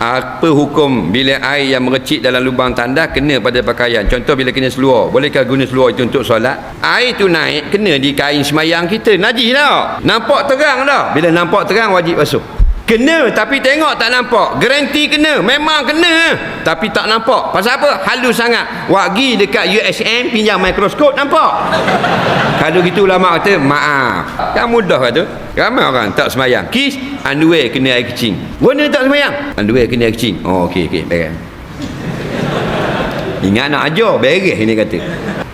apa hukum bila air yang merecik dalam lubang tandas kena pada pakaian? Contoh bila kena seluar. Bolehkah guna seluar itu untuk solat? Air tu naik kena di kain semayang kita. Najis dah nampak terang dah bila nampak terang wajib basuh Kena tapi tengok tak nampak. Garanti kena. Memang kena. Tapi tak nampak. Pasal apa? Halus sangat. Wagi dekat USM pinjam mikroskop nampak. Kalau gitu ulama kata maaf. Kan mudah kata. Ramai orang tak semayang. Kis underwear kena air kecing. Guna tak semayang? Underwear kena air kecing. Oh okey okey beres. Ingat nak ajar beres ini kata.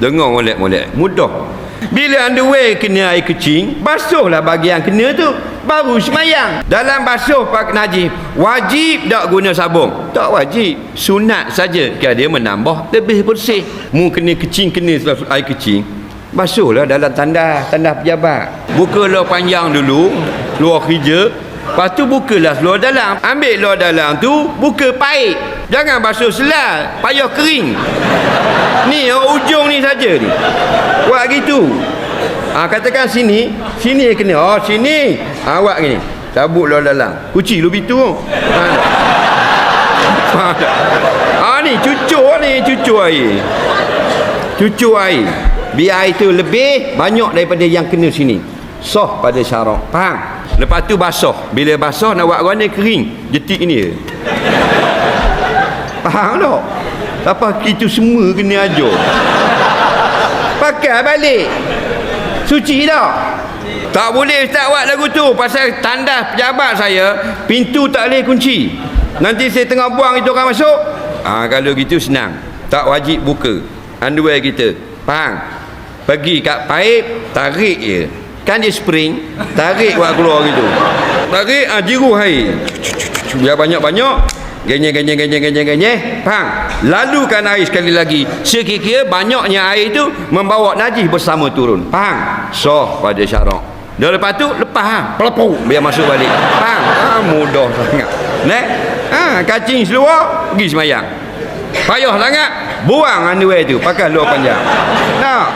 Dengar molek-molek. Mudah. Bila underwear kena air kecing, basuhlah bahagian kena tu. Baru semayang. Dalam basuh pak najis, wajib tak guna sabun? Tak wajib. Sunat saja. Kerana dia menambah lebih bersih. Mu kena kecing, kena air kecing. Basuhlah dalam tanda tanda pejabat. Bukalah panjang dulu, luar kerja. Lepas tu bukalah luar dalam. Ambil luar dalam tu, buka paip. Jangan basuh selal, payah kering. Ni ujung ni saja ni. Gitu. Ha, katakan sini, sini kena. Oh, sini. Ha, buat gini. Cabut luar dalam. Kuci lu bitu. Ha. Ha, ha ni cucuk ni, cucuk air. Cucuk air. Biar air tu lebih banyak daripada yang kena sini. Soh pada syarak. Faham? Lepas tu basuh. Bila basuh nak buat gana kering. Jetik ni. Faham tak? Lepas itu semua kena ajar. Pakai balik. Suci tak? Tak boleh Ustaz buat lagu tu pasal tandas pejabat saya pintu tak boleh kunci. Nanti saya tengah buang itu orang masuk. Ah ha, kalau gitu senang. Tak wajib buka underwear kita. Faham? Pergi kat paip, tarik je. Kan dia spring, tarik buat keluar gitu. Tarik ah jiru air. Biar banyak-banyak Genye, genye, genye, genye, genye. Faham? Lalukan air sekali lagi. Sekiranya banyaknya air itu membawa najis bersama turun. Faham? Soh pada syarak. Dan lepas tu, lepas ha. Pelepuk. Biar masuk balik. Faham? Ha, mudah sangat. Nek? Ha, kacing seluar, pergi semayang. Payah sangat. Buang underwear tu. Pakai luar panjang. Nak?